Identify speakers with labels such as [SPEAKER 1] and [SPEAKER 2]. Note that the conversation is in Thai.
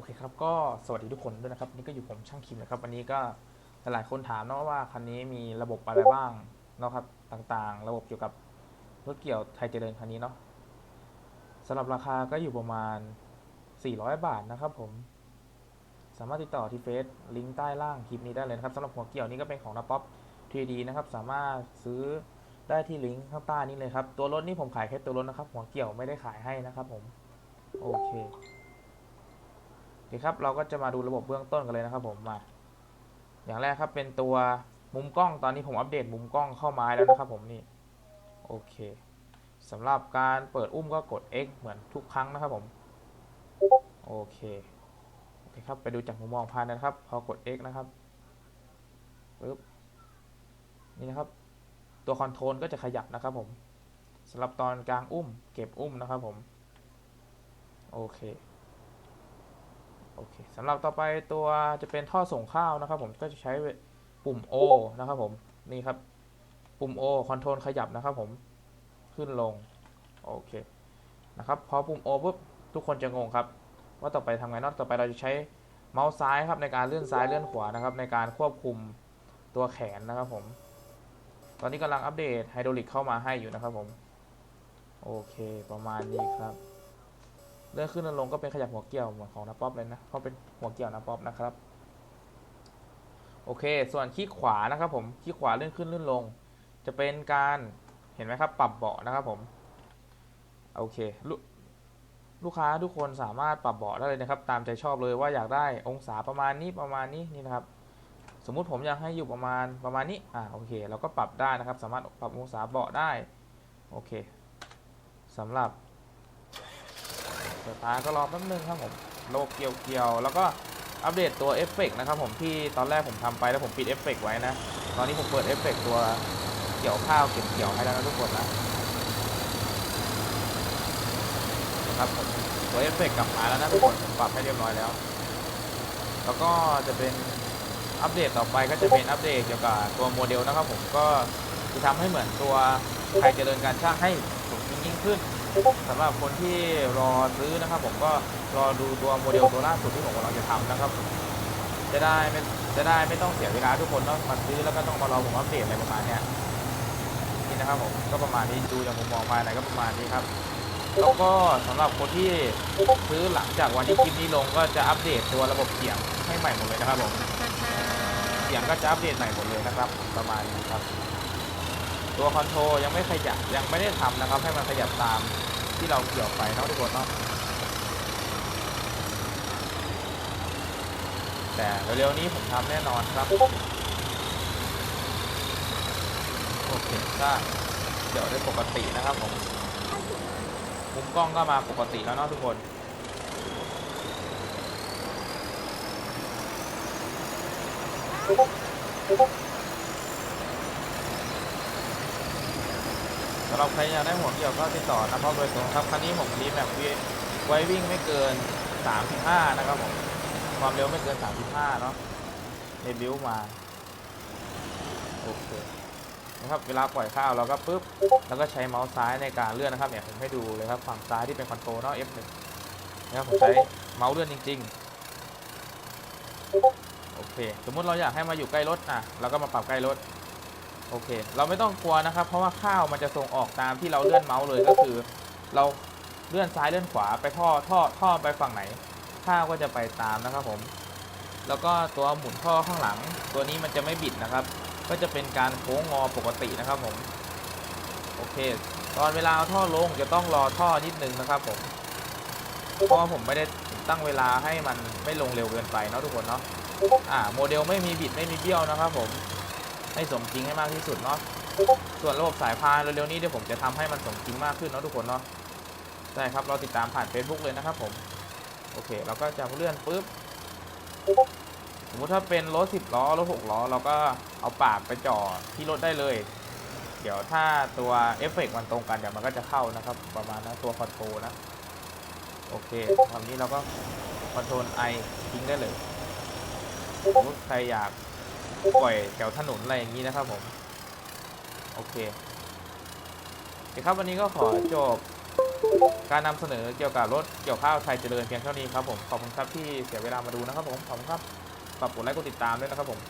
[SPEAKER 1] อเคครับก็สวัสดีทุกคนด้วยนะครับนี่ก็อยู่ผมช่างคิมนะครับวันนี้ก็หลายๆคนถามเนาะว่าคันนี้มีระบบอะไรบ้างเนาะครับต่างๆ ระบบเกี่ยวกับรถเกี่ยวไทยเจริญคันนี้เนาะสำหรับราคาก็อยู่ประมาณ 400 บาทนะครับผม สามารถติดต่อที่เฟซลิงก์ใต้ล่างคลิปนี้ได้เลยนะครับสำหรับหัวเกี่ยวนี้ก็เป็นของนาป๊อป 3D นะครับสามารถซื้อได้ที่ลิงก์ข้างใต้นี้เลยครับตัวรถนี่ผมขายแค่ตัวรถนะครับหัวเกี่ยวไม่ได้ขายให้นะครับผมโอเค โอเครับเราก็จะมาดูระบบเบื้องต้นกันเลยนะครับผมมา อย่างแรกครับเป็นตัวมุมกล้องตอนนี้ผมอัปเดตมุมกล้องเข้ามาแล้วนะครับผมนี่โอเคสำหรับการเปิดอุ้มก็กด X เหมือนทุกครั้งนะครับผมโอเคโอเคครับไปดูจากมุมมองภายในนะครับ พอกด X นะครับปึ๊บนี่นะครับ ตัวคอนโทรลก็จะขยับนะครับผมสำหรับตอนกลางอุ้มเก็บอุ้มนะครับผมโอเค โอเคสำหรับต่อไปตัวจะเป็นท่อส่งข้าวนะครับ ผมก็จะใช้ปุ่ม O นะครับผมนี่ครับปุ่ม O คอนโทรลขยับนะครับผมขึ้นลงโอเคนะครับพอปุ่ม O ปุ๊บทุกคนจะงงครับ ว่าต่อไปทำไงเนอกต่อไปเราจะใช้เมาส์ซ้ายครับในการเลื่อนซ้ายเลื่อนขวานะครับ ในการควบคุมตัวแขนนะครับผม ตอนนี้กำลังอัปเดตไฮดรอลิกเข้ามาให้อยู่นะครับผม โอเคประมาณนี้ครับ เลื่อนขึ้นเลื่อนลงก็เป็นขยับหัวเกี่ยวเหมือนของนาป๊อปเลยนะเพราะเป็นหัวเกี่ยวนาป๊อปนะครับโอเค ส่วนขี้ขวานะครับผมขี้ขวาเลื่อนขึ้นเลื่อนลง จะเป็นการเห็นไหมครับ ปรับเบาะนะครับผมโอเคลลูกค้าทุกคนสามารถปรับเบาะได้เลยนะครับ ตามใจชอบเลยว่าอยากได้องศาประมาณนี้ประมาณนี้นี่นะครับ สมมุติผมอยากให้อยู่ประมาณประมาณนี้อ่าโอเคเราก็ปรับได้นะครับ สามารถปรับองศาเบาะได้โอเคสำหรับ สตาร์ทก็รอแป๊บนึงครับผมโลกเกี่ยวเกี่ยวๆแล้วก็อัปเดตตัวเอฟเฟกต์นะครับผมที่ตอนแรกผมทำไปแล้วผมปิดเอฟเฟกต์ไว้นะ ตอนนี้ผมเปิดเอฟเฟกต์ตัวเกี่ยวข้าวเก็บเกี่ยวให้แล้วนะทุกคนนะนะครับผมตัวเอฟเฟกต์กลับมาแล้วนะทุกคนผมปรับให้เรียบร้อยแล้ว แล้วก็จะเป็นอัปเดตต่อไปก็จะเป็นอัปเดตเกี่ยวกับตัวโมเดลนะครับผมก็จะทำให้เหมือนตัวไทยเจริญการช่างให้สูงยิ่งขึ้น สำหรับคนที่รอซื้อนะครับ ผมก็รอดูตัวโมเดลตัวล่าสุดที่ผมกำลังจะทำนะครับ จะได้ไม่จะได้ไม่ต้องเสียเวลาทุกคนต้องมาซื้อแล้วก็ต้องมารอผมอัปเดตอะไรประมาณเนี้ยนี่นะครับผมก็ประมาณนี้ดูจากมุมมองภายในก็ประมาณนี้ครับแล้วก็สำหรับคนที่ซื้อหลังจากวันที่คลิปนี้ลงก็จะอัปเดตตัวระบบเสียงให้ใหม่หมดเลยนะครับผมเสียงก็จะอัปเดตใหม่หมดเลยนะครับ ประมาณนี้ครับ ตัวคอนโทรยังไม่ขยับยังไม่ได้ทำนะครับ ให้มันขยับตามที่เราเกี่ยวไปนะทุกคนเนาะแต่เร็วๆนี้ผมทำแน่นอนครับโอเคก็เดี๋ยวได้ปกตินะครับผมมุมกล้องก็มาปกติแล้วเนาะทุกคนสำห รับใครอยากได้หัวเกี่ยวก็ติดต่อนะครับโดยตรงครับคันนี้ผมรีแมปไว้วิ่งไม่เกิน 35 นะครับผม ความเร็วไม่เกิน 35 เนาะในบิวมา โอเคนะครับเวลาปล่อยข้าวเราก็ปุ๊บ แล้วก็ใช้เมาส์ซ้ายในการเลื่อนนะครับเนี่ยผมให้ดูเลยครับฝั่งซ้ายที่เป็นคอนโทรลเนาะ F1 นะครับผมใช้เมาส์เลื่อนจริง ๆ โอเค สมมติเราอยากให้มาอยู่ใกล้รถอะเราก็มาปรับใกล้รถ โอเค เราไม่ต้องกลัวนะครับ เพราะว่าข้าวมันจะส่งออกตามที่เราเลื่อนเมาส์เลยก็คือ เราเลื่อนซ้ายเลื่อนขวาไปท่อท่อท่อไปฝั่งไหน ข้าวก็จะไปตามนะครับผม แล้วก็ตัวหมุนท่อข้างหลัง ตัวนี้มันจะไม่บิดนะครับ ก็จะเป็นการโค้งงอปกตินะครับผม โอเค ตอนเวลาเอาท่อลงจะต้องรอท่อนิดนึงนะครับผม เพราะผมไม่ได้ตั้งเวลาให้มันไม่ลงเร็วเกินไปเนาะทุกคนเนาะ อ่าโมเดลไม่มีบิดไม่มีเบี้ยวนะครับผม ให้สมจริงให้มากที่สุดเนาะส่วนระบบสายพานเร็วๆนี้เดี๋ยวผมจะทำให้มันสมจริงมากขึ้นเนาะทุกคนเนาะใช่ครับเราติดตามผ่าน Facebook เลยนะครับผมโอเค เราก็จะเลื่อนปุ๊บสมมติถ้าเป็นรถสิบล้อรถหกล้อเราก็เอาปากไปจ่อที่รถได้เลย เดี๋ยวถ้าตัวเอฟเฟกต์มันตรงกันเดี๋ยวมันก็จะเข้านะครับ ประมาณนั้นตัวคอนโทรลนะโอเคคำนี้เราก็คอนโทรลไอทิ้งได้เลยสมมติใครอยาก ปล่อยแถวถนนอะไรอย่างนี้นะครับผม โอเคโอเคครับวันนี้ก็ขอจบการนำเสนอเกี่ยวกับรถเกี่ยวข้าวไทยเจริญเพียงเท่านี้ครับผม ขอบคุณครับที่เสียเวลามาดูนะครับผม ขอบคุณครับฝากกดไลค์กดติดตามด้วยนะครับผม